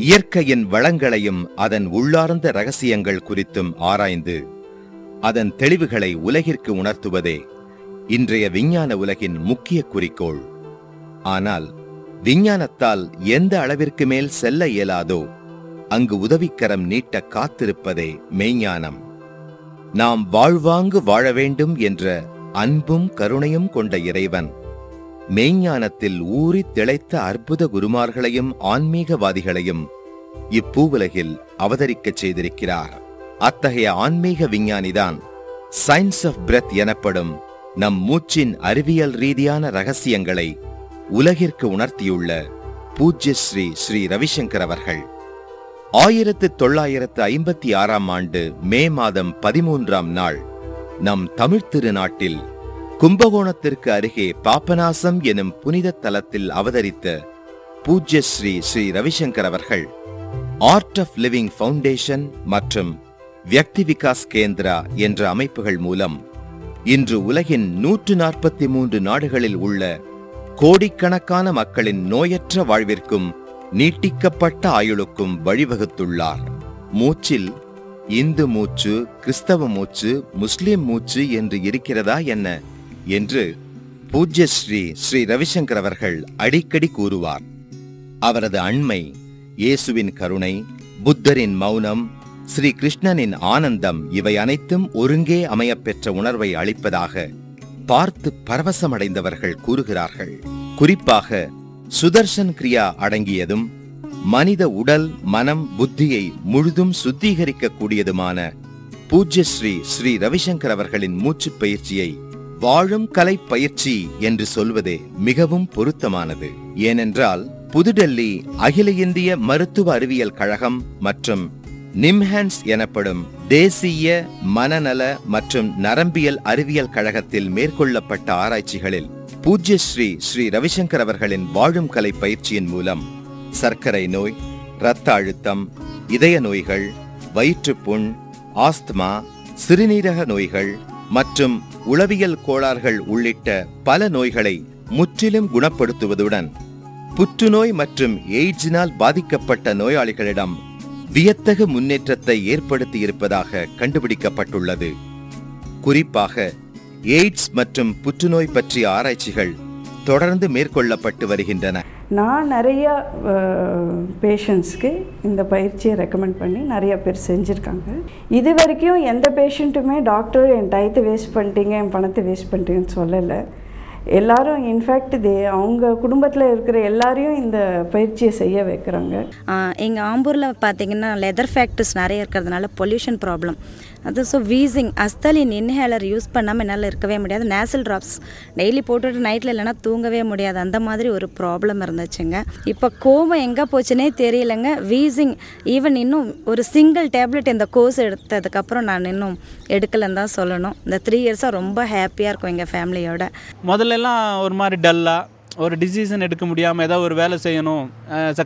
இயற்கையின் வளங்களையும் அதன் உள்ளார்ந்த ரகசியங்கள் குறித்தும் ஆராய்ந்து அதன் தெளிவுகளை உலகிற்கு உணர்த்துவதே இன்றைய விஞ்ஞான உலகின் முக்கிய குறிக்கோள். ஆனால் விஞ்ஞானத்தால் எந்த அளவிற்கு மேல் செல்ல இயலாதோ அங்கு உதவிக்கரம் நீட்ட காத்திருப்பதே மெய்ஞானம். நாம் வாழ்வாங்கு வாழ வேண்டும் என்ற அன்பும் கருணையும் கொண்ட இறைவன் மெய்ஞானத்தில் ஊறித் திளைத்த அற்புத குருமார்களையும் ஆன்மீகவாதிகளையும் இப்பூவுலகில் அவதரிக்கச் செய்திருக்கிறார். அத்தகைய ஆன்மீக விஞ்ஞானிதான் சயின்ஸ் ஆஃப் பிரெத் எனப்படும் நம் மூச்சின் அறிவியல் ரீதியான ரகசியங்களை உலகிற்கு உணர்த்தியுள்ள பூஜ்ய ஸ்ரீ ஸ்ரீ ரவிசங்கர் அவர்கள். ஆயிரத்து தொள்ளாயிரத்து ஐம்பத்தி ஆறாம் ஆண்டு மே மாதம் பதிமூன்றாம் நாள் நம் தமிழ் திருநாட்டில் கும்பகோணத்திற்கு அருகே பாபநாசம் எனும் புனித தலத்தில் அவதரித்த பூஜ்ய ஸ்ரீ ஸ்ரீ ரவிசங்கர் அவர்கள் ஆர்ட் ஆஃப் லிவிங் ஃபவுண்டேஷன் மற்றும் வியக்தி விகாஸ் கேந்திரா என்ற அமைப்புகள் மூலம் இன்று உலகின் நூற்று நாற்பத்தி மூன்று நாடுகளில் உள்ள கோடிக்கணக்கான மக்களின் நோயற்ற வாழ்விற்கும் நீட்டிக்கப்பட்ட ஆயுளுக்கும் வழிவகுத்துள்ளார். மூச்சில் இந்து மூச்சு கிறிஸ்தவ மூச்சு முஸ்லிம் மூச்சு என்று இருக்கிறதா என்ன என்று பூஜ்ய ஸ்ரீ ஸ்ரீ ரவிசங்கர் அவர்கள் அடிக்கடி கூறுவார். அவரது அண்மை இயேசுவின் கருணை புத்தரின் மௌனம் ஸ்ரீ கிருஷ்ணனின் ஆனந்தம் இவை அனைத்தும் ஒருங்கே அமையப்பெற்ற உணர்வை அளிப்பதாக பார்த்து பரவசமடைந்தவர்கள் கூறுகிறார்கள். குறிப்பாக சுதர்சன் கிரியா அடங்கியதும் மனித உடல் மனம் புத்தியை முழுதும் சுத்திகரிக்கக்கூடியதுமான பூஜ்யஸ்ரீ பூஜ்ய ஸ்ரீ ஸ்ரீ ரவிசங்கர் அவர்களின் மூச்சுப் பயிற்சியை வாழும் கலை பயிற்சி என்று சொல்வதே மிகவும் பொருத்தமானது. ஏனென்றால் புதுடெல்லி அகில இந்திய மருத்துவ அறிவியல் கழகம் மற்றும் நிம்ஹான்ஸ் எனப்படும் தேசிய மனநல மற்றும் நரம்பியல் அறிவியல் கழகத்தில் மேற்கொள்ளப்பட்ட ஆராய்ச்சிகளில் பூஜ்ய ஸ்ரீ ஸ்ரீ ரவிசங்கர் அவர்களின் வாழும் கலை பயிற்சியின் மூலம் சர்க்கரை நோய் இரத்த அழுத்தம் இதய நோய்கள் வயிற்றுப்புண் ஆஸ்துமா சிறுநீரக நோய்கள் மற்றும் உளவியல் கோளாறுகள் உள்ளிட்ட பல நோய்களை முற்றிலும் குணப்படுத்துவதுடன் புற்றுநோய் மற்றும் எய்ட்ஸினால் பாதிக்கப்பட்ட நோயாளிகளிடம் வியத்தகு முன்னேற்றத்தை ஏற்படுத்தியிருப்பதாக கண்டுபிடிக்கப்பட்டுள்ளது. குறிப்பாக எய்ட்ஸ் மற்றும் புற்றுநோய் பற்றிய ஆராய்ச்சிகள் தொடர்ந்து மேற்கொள்ளப்பட்டு வருகின்றன. நான் நிறைய பேஷண்ட்ஸ்க்கு இந்த பயிற்சியை ரெக்கமெண்ட் பண்ணி நிறைய பேர் செஞ்சுருக்காங்க. இது வரைக்கும் எந்த பேஷண்ட்டுமே டாக்டர் என் டயத்தை வேஸ்ட் பண்ணிட்டீங்க என் பணத்தை வேஸ்ட் பண்ணிட்டீங்கன்னு சொல்லலை. எல்லாரும் இன்ஃபேக்ட் தே அவங்க குடும்பத்தில் இருக்கிற எல்லாரையும் இந்த பயிற்சியை செய்ய வைக்கிறாங்க. எங்கள் ஆம்பூரில் பார்த்தீங்கன்னா லெதர் ஃபேக்ட்ரிஸ் நிறைய இருக்கிறதுனால பொல்யூஷன் ப்ராப்ளம் அது so wheezing Asthalin inhaler use பண்ணாமல் என்னால் இருக்கவே முடியாது. நேசல் ட்ராப்ஸ் டெய்லி போட்டுட்டு நைட்டில் இல்லைனா தூங்கவே முடியாது. அந்த மாதிரி ஒரு ப்ராப்ளம் இருந்துச்சுங்க. இப்போ கோவம் எங்கே போச்சுனே தெரியலங்க. வீசிங் ஈவன் இன்னும் ஒரு சிங்கிள் டேப்லெட் இந்த கோர்ஸ் எடுத்ததுக்கப்புறம் நான் இன்னும் எடுக்கலைன்னு தான் சொல்லணும். இந்த த்ரீ இயர்ஸாக ரொம்ப ஹாப்பியாக இருக்கும் எங்கள் ஃபேமிலியோட முதல்லலாம் ஒரு மாதிரி டல்லாக ஒரு டிசிஷன் எடுக்க முடியாமல் ஏதாவது ஒரு வேலை செய்யணும்.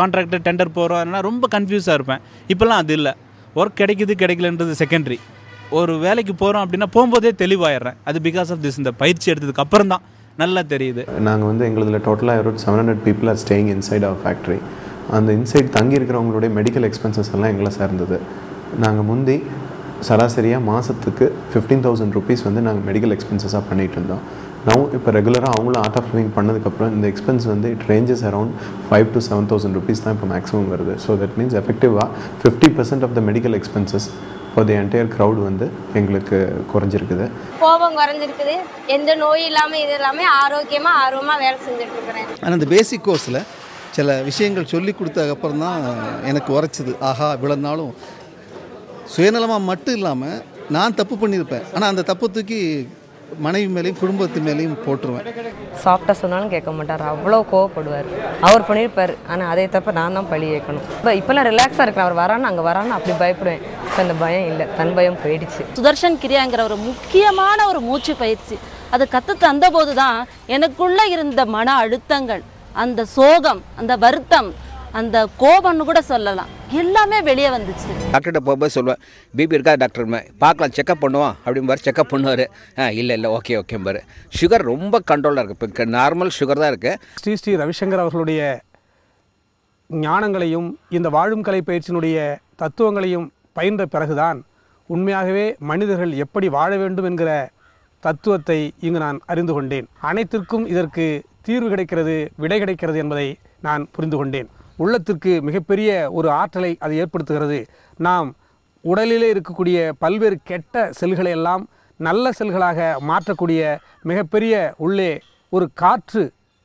கான்ட்ராக்டர் டெண்டர் போகிறோம் ரொம்ப கன்ஃபியூஸாக இருப்பேன். இப்போல்லாம் அது இல்லை. ஒர்க் கிடைக்குது கிடைக்கலன்றது செகண்டரி ஒரு வேலைக்கு போகிறோம் அப்படின்னா போகும்போதே தெளிவாயிடுறேன். அது பிகாஸ் ஆஃப் திஸ் இந்த பயிற்சி எடுத்ததுக்கு அப்புறம் தான். நல்லா தெரியுது. நாங்கள் வந்து எங்களதில் டோட்டலாக around seven hundred people are staying inside our factory அந்த இன்சைட் தங்கி இருக்கிறவங்களுடைய மெடிக்கல் எக்ஸ்பென்சஸ் எல்லாம் எங்களை சார்ந்தது. நாங்கள் முந்தி சராசரியாக மாதத்துக்கு ஃபிஃப்டீன் தௌசண்ட் ருபீஸ் வந்து நாங்கள் மெடிக்கல் எக்ஸ்பென்சஸாக பண்ணிகிட்டு இருந்தோம். நவ் இப்போ ரெகுலராக அவங்களும் ஆர்ட் ஆஃப் லிவிங் பண்ணதுக்கப்புறம் இந்த எக்ஸ்பென்ஸ் வந்து it ranges around five to seven thousand rupees தான் இப்போ மேக்ஸிமம் வருது. ஸோ தட் மீன்ஸ் எஃபெக்டிவாக fifty percent of the medical expenses for the entire crowd வந்து எங்களுக்கு குறைஞ்சிருக்குது. கோபம் குறைஞ்சிருக்குது. எந்த நோய் இல்லாமல் இது இல்லாமல் ஆரோக்கியமாக ஆர்வமாக வேலை செஞ்சுட்டு இருக்கிறேன் ஆனால் இந்த பேசிக் கோர்ஸில் சில விஷயங்கள் சொல்லி கொடுத்ததுக்கப்புறம் தான் எனக்கு உரைச்சிது. ஆஹா இவ்வளோ நாளும். சுயநலமாக மட்டும் இல்லாமல் நான் தப்பு பண்ணியிருப்பேன். ஆனால் அந்த தப்பு தூக்கி மனைவி மேலேயும் குடும்பத்து மேலேயும் போட்டுருவேன். சாஃப்டாக சொன்னாலும் கேட்க மாட்டார். அவ்வளோ கோவப்படுவார். அவர் பண்ணியிருப்பார். ஆனால் அதே தப்ப நான் தான் பழி கேட்கணும் இப்போ இப்போல்லாம் ரிலாக்ஸாக இருக்கேன் அவர் வரான்னு அங்கே வரான்னு அப்படி பயப்படுவேன். இப்போ அந்த பயம் இல்லை. தன் பயம் போயிடுச்சு. சுதர்ஷன் கிரியாங்கிற ஒரு முக்கியமான ஒரு மூச்சு பயிற்சி. அது கற்று தந்தபோது தான் எனக்குள்ளே இருந்த மன அழுத்தங்கள் அந்த சோகம் அந்த வருத்தம் அந்த கோபம்னு கூட சொல்லலாம். எல்லாமே வெளியே வந்துச்சு. டாக்டர்கிட்ட போகும்போது சொல்லுவேன் பிபி இருக்கா டாக்டர்? பார்க்கலாம் செக்கப் பண்ணுவோம் அப்படிம்பாரு செக்கப் பண்ணுவார். ஆ இல்லை இல்லை ஓகே ஓகேம்பாரு சுகர் ரொம்ப கண்ட்ரோலாக இருக்குது இப்போ நார்மல் சுகர் தான் இருக்குது ஸ்ரீ ஸ்ரீ ரவிசங்கர் அவர்களுடைய ஞானங்களையும் இந்த வாழும் கலை பயிற்சியினுடைய தத்துவங்களையும் பயின்ற பிறகுதான் உண்மையாகவே மனிதர்கள் எப்படி வாழ வேண்டும் என்கிற தத்துவத்தை இங்கு நான் அறிந்து கொண்டேன். அனைத்திற்கும் இதற்கு தீர்வு கிடைக்கிறது விடை கிடைக்கிறது என்பதை நான் புரிந்து கொண்டேன். உள்ளத்திற்கு மிகப்பெரிய ஒரு ஆற்றலை அது ஏற்படுத்துகிறது. நாம் உடலிலே இருக்கக்கூடிய பல்வேறு கெட்ட செல்களை எல்லாம் நல்ல செல்களாக மாற்றக்கூடிய மிகப்பெரிய உள்ளே ஒரு காற்று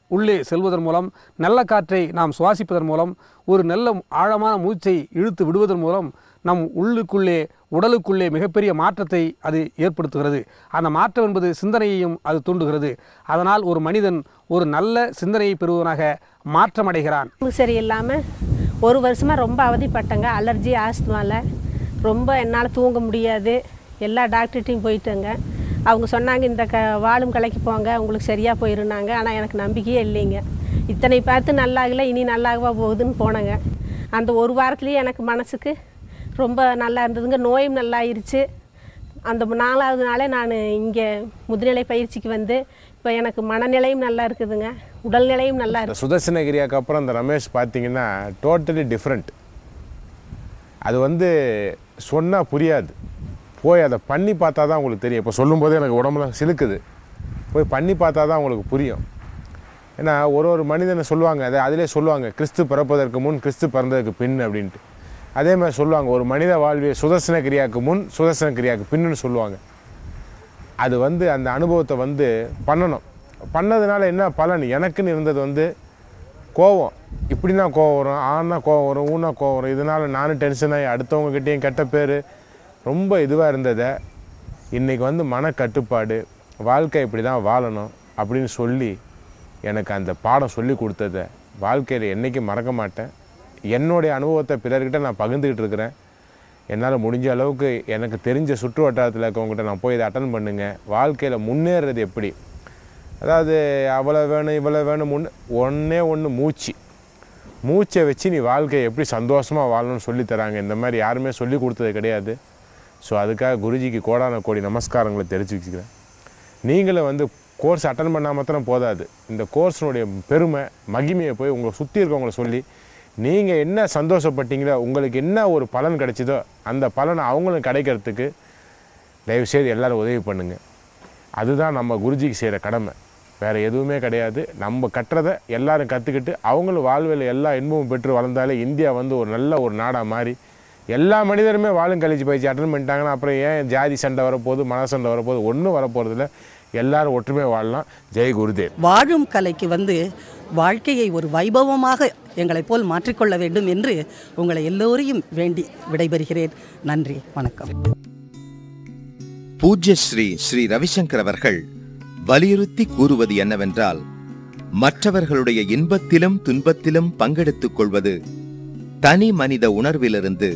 உள்ளே செல்வதன் மூலம் நல்ல காற்றை நாம் சுவாசிப்பதன் மூலம் ஒரு நல்ல ஆழமான மூச்சை இழுத்து விடுவதன் மூலம் நம் உள்ளுக்குள்ளே உடலுக்குள்ளே மிகப்பெரிய மாற்றத்தை அது ஏற்படுத்துகிறது. அந்த மாற்றம் என்பது சிந்தனையையும் அது தூண்டுகிறது. அதனால் ஒரு மனிதன் ஒரு நல்ல சிந்தனையை பெறுவதனாக மாற்றமடைகிறான். உடம்பு சரியில்லாமல் ஒரு வருஷமாக ரொம்ப அவதிப்பட்டேங்க. அலர்ஜி ஆஸ்துமாவில் ரொம்ப என்னால் தூங்க முடியாது. எல்லா டாக்டர்கிட்டையும் போயிட்டேங்க. அவங்க சொன்னாங்க இந்த க வாழும் கலைக்கு போங்க. உங்களுக்கு சரியாக போயிருந்தாங்க ஆனால் எனக்கு நம்பிக்கையே இல்லைங்க. இத்தனை பார்த்து நல்லாகல இனி நல்லாகவா போகுதுன்னு போனேங்க. அந்த ஒரு வாரத்துலேயே எனக்கு மனசுக்கு ரொம்ப நல்லா இருந்ததுங்க. நோயும் நல்லாயிருச்சு அந்த நாலாவது நாளே நான் இங்கே முதுநிலை பயிற்சிக்கு வந்து இப்போ எனக்கு மனநிலையும் நல்லா இருக்குதுங்க. உடல்நிலையும் நல்லா இந்த இருக்கு. சுதர்சனகிரியாக்கு அப்புறம் இந்த ரமேஷ் பார்த்தீங்கன்னா டோட்டலி டிஃப்ரெண்ட் அது வந்து சொன்னால் புரியாது. போய் அதை பண்ணி பார்த்தா தான் உங்களுக்கு தெரியும். இப்போ சொல்லும்போதே எனக்கு உடம்புல சிலுக்குது. போய் பண்ணி பார்த்தா தான் உங்களுக்கு புரியும். ஏன்னா ஒரு ஒரு மனிதனை சொல்லுவாங்க அதை அதிலே சொல்லுவாங்க கிறிஸ்து பிறப்பதற்கு முன் கிறிஸ்து பிறந்ததுக்கு பின் அப்படின்ட்டு. அதே மாதிரி சொல்லுவாங்க ஒரு மனித வாழ்விய சுதர்சன கிரியாவுக்கு முன் சுதர்சன கிரியாவுக்கு பின்னுன்னு சொல்லுவாங்க. அது வந்து அந்த அனுபவத்தை வந்து பண்ணணும். பண்ணதுனால என்ன பலன்? எனக்குன்னு இருந்தது வந்து கோவம். இப்படின்னா கோவம் வரும் ஆனா கோவம் வரும் ஊனா கோவம் வரும். இதனால் நானும் டென்ஷன் ஆகி கெட்ட பேர் ரொம்ப இதுவாக இருந்ததை இன்றைக்கி வந்து மனக்கட்டுப்பாடு வாழ்க்கை இப்படி தான் வாழணும் அப்படின்னு சொல்லி எனக்கு அந்த பாடம் சொல்லி கொடுத்ததை வாழ்க்கையில் என்றைக்கும் மறக்க மாட்டேன். என்னுடைய அனுபவத்தை பிறர்கிட்ட நான் பகிர்ந்துக்கிட்டு இருக்கிறேன். என்னால் முடிஞ்ச அளவுக்கு எனக்கு தெரிஞ்ச சுற்று வட்டாரத்தில் இருக்கவங்ககிட்ட நான் போய் இதை அட்டன் பண்ணுங்க. வாழ்க்கையில் முன்னேறது எப்படி? அதாவது அவ்வளோ வேணும் இவ்வளோ வேணும் முன் ஒன்றே ஒன்று மூச்சு. மூச்சை வச்சு நீ வாழ்க்கையை எப்படி சந்தோஷமாக வாழணும்னு சொல்லி தராங்க. இந்த மாதிரி யாருமே சொல்லி கொடுத்தது கிடையாது. ஸோ அதுக்காக குருஜிக்கு கோடான கோடி நமஸ்காரங்களை தெரிஞ்சு வச்சுக்கிறேன் நீங்களும் வந்து கோர்ஸ் அட்டன் பண்ணால் மாத்திரம் போதாது. இந்த கோர்ஸினுடைய பெருமை மகிமையை போய் உங்களை சுற்றி இருக்கவங்களை சொல்லி நீங்கள் என்ன சந்தோஷப்பட்டீங்களோ உங்களுக்கு என்ன ஒரு பலன் கிடைச்சதோ அந்த பலனை அவங்களும் கிடைக்கிறதுக்கு தயவுசெய்து எல்லாரும் உதவி பண்ணுங்கள் அதுதான் நம்ம குருஜிக்கு செய்கிற கடமை. வேறு எதுவுமே கிடையாது. நம்ம கட்டுறதை எல்லோரும் கற்றுக்கிட்டு அவங்களும் வாழ்வில் எல்லா இன்பமும் பெற்று வளர்ந்தாலே இந்தியா வந்து ஒரு நல்ல ஒரு நாடாக மாறி எல்லா மனிதருமே வாழும் கழிச்சு பயிற்சி அட்டன் பண்ணிட்டாங்கன்னா அப்புறம் ஏன் ஜாதி சண்டை வரப்போகுது மன சண்டை வரப்போகுது ஒன்றும் வரப்போகிறதில்ல எல்லாரும் ஒற்றுமையாக வாழலாம். ஜெய் குருதேவ். வாழும் கலைக்கு வந்து வாழ்க்கையை ஒரு வைபவமாக எங்களைப் போல் மாற்றிக்கொள்ள வேண்டும் என்று உங்களை எல்லோரையும் வேண்டி விடைபெறுகிறேன். நன்றி வணக்கம். பூஜ்ய ஸ்ரீ ஸ்ரீ ரவிசங்கர் அவர்கள் வலியுறுத்தி கூறுவது என்னவென்றால் மற்றவர்களுடைய இன்பத்திலும் துன்பத்திலும் பங்கெடுத்துக் கொள்வது தனி மனித உணர்விலிருந்து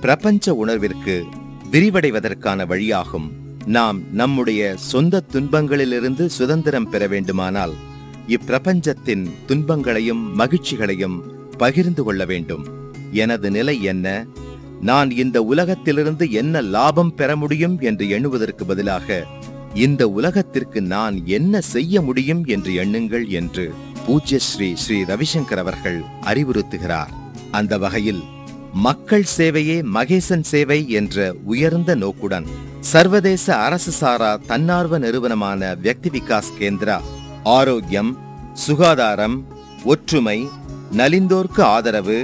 பிரபஞ்ச உணர்விற்கு விரிவடைவதற்கான வழியாகும். நாம் நம்முடைய சொந்த துன்பங்களிலிருந்து சுதந்திரம் பெற வேண்டுமானால் இப்பிரபஞ்சத்தின் துன்பங்களையும் மகிழ்ச்சிகளையும் பகிர்ந்து கொள்ள வேண்டும். எனது நிலை என்ன? நான் இந்த உலகத்திலிருந்து என்ன லாபம் பெற முடியும் என்று எண்ணுவதற்கு பதிலாக இந்த உலகத்திற்கு நான் என்ன செய்ய முடியும் என்று எண்ணுங்கள் என்று பூஜ்ய ஸ்ரீ ஸ்ரீ ரவிசங்கர் அவர்கள் அறிவுறுத்துகிறார். அந்த வகையில் மக்கள் சேவையே மகேசன் சேவை என்ற உயர்ந்த நோக்குடன் சர்வதேச அரசு சாரா தன்னார்வ நிறுவனமான வியக்தி விகாஸ் கேந்திரா ஆரோக்கியம் சுகாதாரம் ஒற்றுமை நலிந்தோர்க்கு ஆதரவு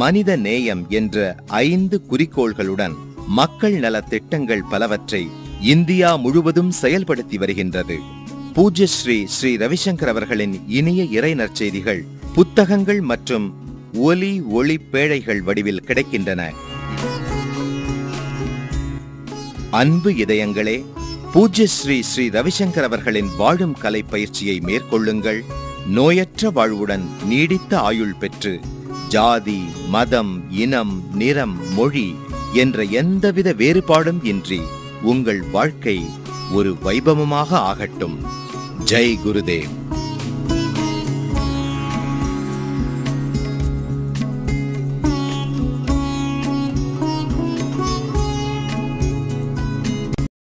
மனித நேயம் என்ற ஐந்து குறிக்கோள்களுடன் மக்கள் நல திட்டங்கள் பலவற்றை இந்தியா முழுவதும் செயல்படுத்தி வருகின்றது. பூஜ்ய ஸ்ரீ ஸ்ரீ ரவிசங்கர் அவர்களின் இனிய இறை நற்செய்திகள் புத்தகங்கள் மற்றும் ஒலி ஒளி பேழைகள் வடிவில் கிடைக்கின்றன. அன்பு இதயங்களே பூஜ்ய ஸ்ரீ ஸ்ரீ ரவிசங்கர் அவர்களின் வாழும் கலை பயிற்சியை மேற்கொள்ளுங்கள். நோயற்ற வாழ்வுடன் நீடித்த ஆயுள் பெற்று ஜாதி மதம் இனம் நிறம் மொழி என்ற எந்தவித வேறுபாடும் இன்றி உங்கள் வாழ்க்கை ஒரு வைபவமாக ஆகட்டும். ஜெய் குருதேவ்.